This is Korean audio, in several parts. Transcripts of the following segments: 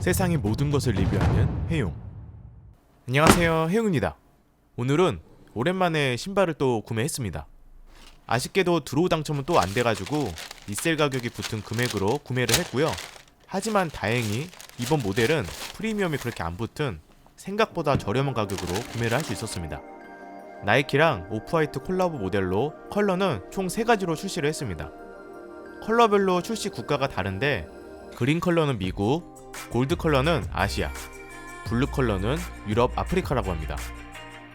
세상의 모든 것을 리뷰하는 해용. 안녕하세요, 해용입니다. 오늘은 오랜만에 신발을 또 구매했습니다. 아쉽게도 드로우 당첨은 또 안 돼가지고 리셀 가격이 붙은 금액으로 구매를 했고요. 하지만 다행히 이번 모델은 프리미엄이 그렇게 안 붙은 생각보다 저렴한 가격으로 구매를 할 수 있었습니다. 나이키랑 오프화이트 콜라보 모델로 컬러는 총 3가지로 출시를 했습니다. 컬러별로 출시 국가가 다른데 그린 컬러는 미국, 골드 컬러는 아시아, 블루 컬러는 유럽, 아프리카라고 합니다.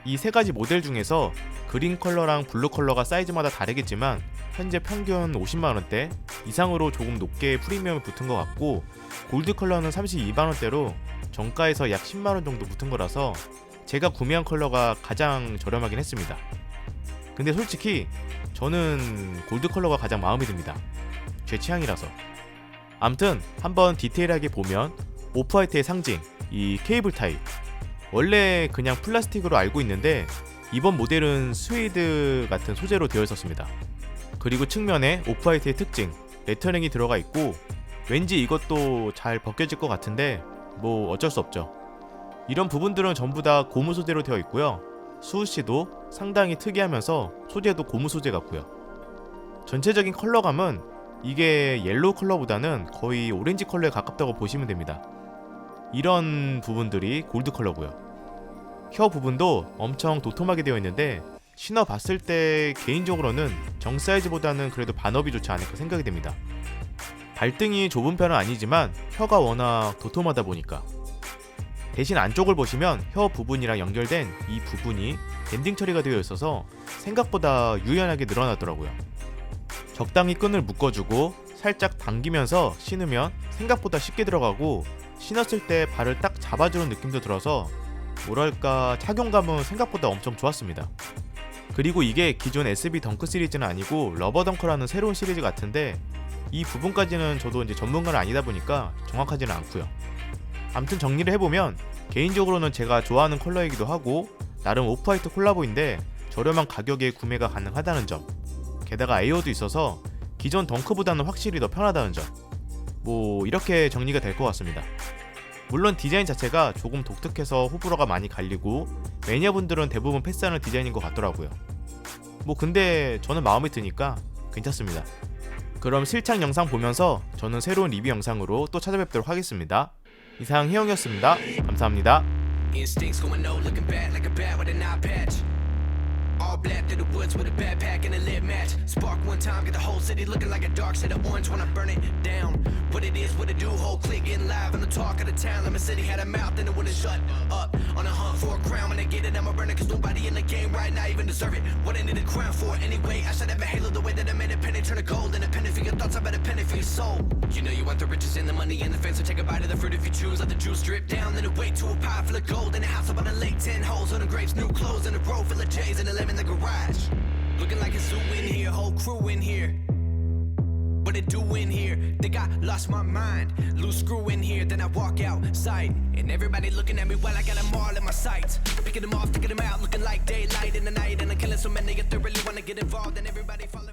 이 세 가지 모델 중에서 그린 컬러랑 블루 컬러가 사이즈마다 다르겠지만 현재 평균 50만 원대 이상으로 조금 높게 프리미엄이 붙은 것 같고 골드 컬러는 32만 원대로 정가에서 약 10만 원 정도 붙은 거라서 제가 구매한 컬러가 가장 저렴하긴 했습니다. 근데 솔직히 저는 골드 컬러가 가장 마음에 듭니다. 제 취향이라서. 암튼 한번 디테일하게 보면 오프화이트의 상징 이 케이블 타입 원래 그냥 플라스틱으로 알고 있는데 이번 모델은 스웨이드 같은 소재로 되어 있었습니다. 그리고 측면에 오프화이트의 특징 레터링이 들어가 있고 왠지 이것도 잘 벗겨질 것 같은데 뭐 어쩔 수 없죠. 이런 부분들은 전부 다 고무 소재로 되어 있고요. 수우 씨도 상당히 특이하면서 소재도 고무 소재 같고요. 전체적인 컬러감은 이게 옐로우 컬러보다는 거의 오렌지 컬러에 가깝다고 보시면 됩니다. 이런 부분들이 골드 컬러고요. 혀 부분도 엄청 도톰하게 되어 있는데 신어 봤을 때 개인적으로는 정 사이즈보다는 그래도 반업이 좋지 않을까 생각이 됩니다. 발등이 좁은 편은 아니지만 혀가 워낙 도톰하다 보니까 대신 안쪽을 보시면 혀 부분이랑 연결된 이 부분이 밴딩 처리가 되어 있어서 생각보다 유연하게 늘어나더라고요. 적당히 끈을 묶어주고 살짝 당기면서 신으면 생각보다 쉽게 들어가고 신었을 때 발을 딱 잡아주는 느낌도 들어서 뭐랄까 착용감은 생각보다 엄청 좋았습니다. 그리고 이게 기존 SB 덩크 시리즈는 아니고 러버 덩크라는 새로운 시리즈 같은데 이 부분까지는 저도 이제 전문가는 아니다 보니까 정확하지는 않고요. 암튼 정리를 해보면 개인적으로는 제가 좋아하는 컬러이기도 하고 나름 오프화이트 콜라보인데 저렴한 가격에 구매가 가능하다는 점 게다가 에어도 있어서 기존 덩크보다는 확실히 더 편하다는 점. 뭐 이렇게 정리가 될 것 같습니다. 물론 디자인 자체가 조금 독특해서 호불호가 많이 갈리고 매니아분들은 대부분 패스하는 디자인인 것 같더라고요. 뭐 근데 저는 마음에 드니까 괜찮습니다. 그럼 실착 영상 보면서 저는 새로운 리뷰 영상으로 또 찾아뵙도록 하겠습니다. 이상 희영이었습니다. 감사합니다. Instincts going no, looking bad like a bat with an eye patch. Through the woods with a backpack and a lit match. Spark one time, get the whole city looking like a dark shade of orange when I burn it down. What it is, what it do, whole clique getting live. I'm the talk of the town. Lemon City had a mouth and it wouldn't shut up. On a hunt for a crown, when I get it, I'ma burn it. Cause nobody in the game right now even deserve it. What I need a crown for anyway. I should have a halo the way that I made it penny turn to gold. For your thoughts, I bet a penny for your soul. You know you want the riches and the money and the fame, so take a bite of the fruit if you choose. Let the juice drip down, then wait to a pie full of gold. In a house up on a lake, ten holes on the grapes, new clothes, and a row full of J's and a lemon in the garage. Looking like a zoo in here, whole crew in here. What it do in here? Think I lost my mind. Loose screw in here, then I walk outside. And everybody looking at me while I got them all in my sights. Picking them off, sticking them out, looking like daylight in the night. And I'm killing so many if they really wanna get involved. And everybody it.